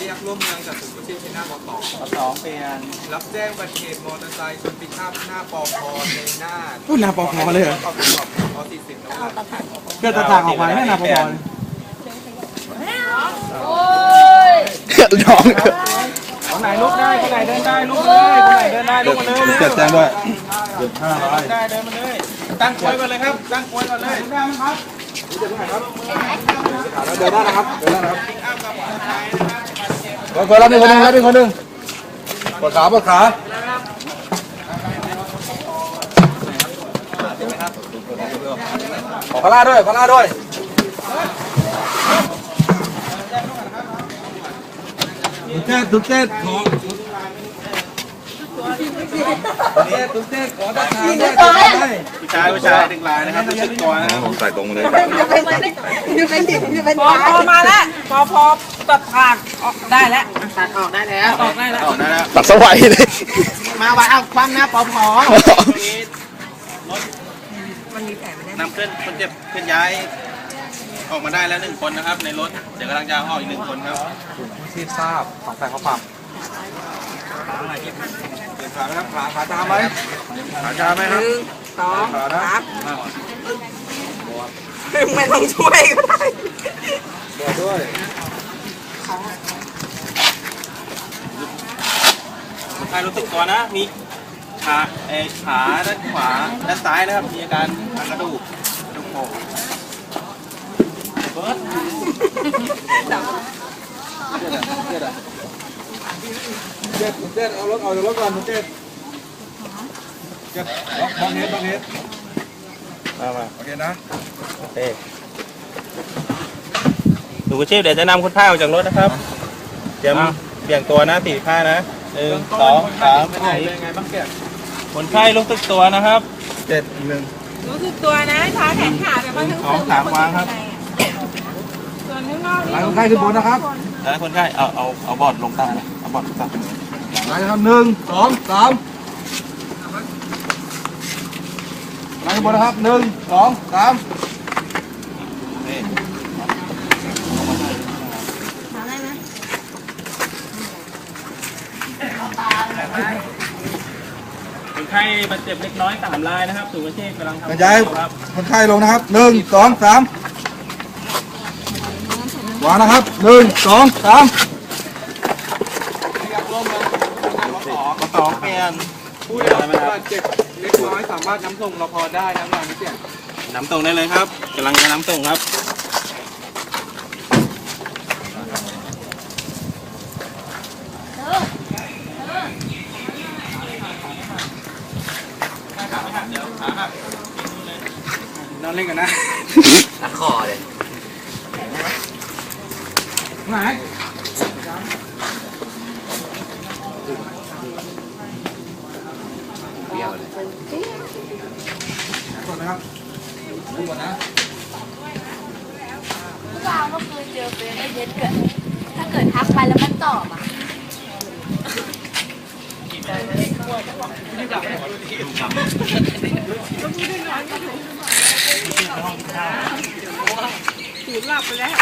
เลยประมาณเลยแม่แม่แม่ให้ข้ามไปแล้วขาดก็มามีนั่งตั้งคนแล้วอะพี่เอกผมเข้าอะไรอะไปที่นี่เสียงเราพี่กันเลยพร้อมครับเรียกร่วมเมืองจากศูนย์กู้ชีพที่หน้าปตสองเปลี่ยนรับแจ้งอุบัติเหตุมอเตอร์ไซค์ชนปิกอัพหน้าปอพในหน้าพูดนาปอพอเลยเหรอปอพปอสี่สิบนะครับเกิดตะทางออกมาไม่นาปอพอเลยน้องคนไหนลุกได้คนไหนเดินได้ลุกเลยคนไหนเดินได้ลุกมาเลยเกิดแจ้งด้วยห้าร้อยได้เดินมาเลย ตั้งควยก่อนเลยครับ ตั้งควยก่อนเลยได้ไหมครับเดินได้นะครับเดินได้นะครับ ปิกอัพกับมอเตอร์ไซค์นะครับ คนรับหนึ่งคนหนึ่งรับหนึ่งคนหนึ่งปวดขาปวดขาขอพลาด้วยพลาด้วยตุ๊กเต้ตุ๊กเต้ขอเนี่ยตุ๊กเต้ขอตะขาด้วยตะขาด้วยผู้ชายผู้ชายหนึ่งลายนะครับรู้สึกตัวนะครับใส่ตรงเลยอยู่เป็นอยู่เป็นดิบอยู่เป็นพอพอมาแล้วพอพอ ตัดทางออกได้แล้วตัดออกได้แล้วออกได้แล้วออกได้แล้วตัดสวัยเลย มาไว้เอาความหน้าพอพอนำเคลื่อนคนเจ็บเคลื่อนย้าย ออกมาได้แล้วหนึ่งคนนะครับ ในรถเดี๋ยวกำลังจะออกอีกหนึ่งคนครับที่ทราบของใครเขาฟังเปลี่ยนขาไหมครับขาขาตามไหมขาจาไหมครับสองขานะสามไม่ต้องช่วยก็ได้ตัวด้วย คนไข้รู้สึกตัวนะ มีขาเออขาด้านขวาด้านซ้ายนะครับ มีอาการทางกระดูกกระดูกโผล่เบิร์ดเจ็ดเจ็ดเอารถเอาจากรถก่อนเจ็ดเจ็ดบางเฮดบางเฮดมามาโอเคนะโอเค ดูกระชีพเดี๋ยวจะนำคนไข้ออกจากรถนะครับเตรียมเบี่ยงตัวนะสี่ข้างนะหนึ่งสองสามเป็นไงบ้างแกคนไข้รู้สึกตัวนะครับเจ็ดหนึ่งรู้สึกตัวนะช้าแขนขาแต่ว่าทั้งสองสามวางครับส่วนข้างนอกนี่หลังคนไข้ขึ้นบนนะครับแล้วคนไข้เอาเอาเอาบอร์ดลงต่ำเลยเอาบอร์ดลงต่ำหลังนะครับหนึ่งสองสามหลังขึ้นบนนะครับหนึ่งสองสาม คนไข้บาดเจ็บเล็กน้อยสามรายนะครับสูงอาชีพกำลังทำกระจายครับคนไข้ลงนะครับหนึ่งสองสามวางนะครับหนึ่งสองสามเรียกร่วมเมืองจากศูนย์หน้าปตสองเปลี่ยนผู้ได้รับบาดเจ็บเล็กน้อยสามารถน้ำส่งรพได้นะหลังนี้เสียงน้ำตรงได้เลยครับกำลังจะน้ำตรงครับ อนเล่นกันนะไหนกดนะครับดูก่อนนะเมื่อวานก็คือเจอเป็นไอ้เย็นเกิดถ้าเกิดทักไปแล้วมันตอบอะ ถือหลับไปแล้ว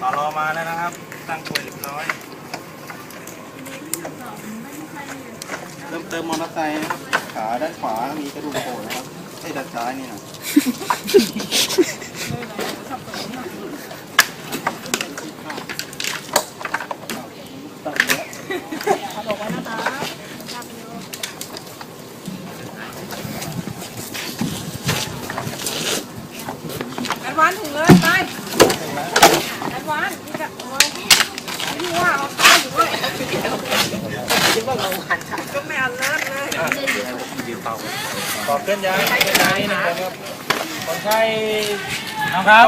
ต่อรอมาแล้วนะครับ ตั้งตัวเรียบร้อย เริ่มเติมมอเตอร์ไซค์นะครับขาด้านขวา มีกระดูกโผล่นะครับไอ้ด้านซ้ายนี่นะ ดวานถึงเลยไปแอดวานนี่กับโอ้ยนี่ว่าเอาข้าวอยู่ด้วยคิดว่าเราหันก็ไม่เอาเลิศเลยต่อเคลื่านย้ายเคลื่อนย้ายนะครับคนไข้นะครับ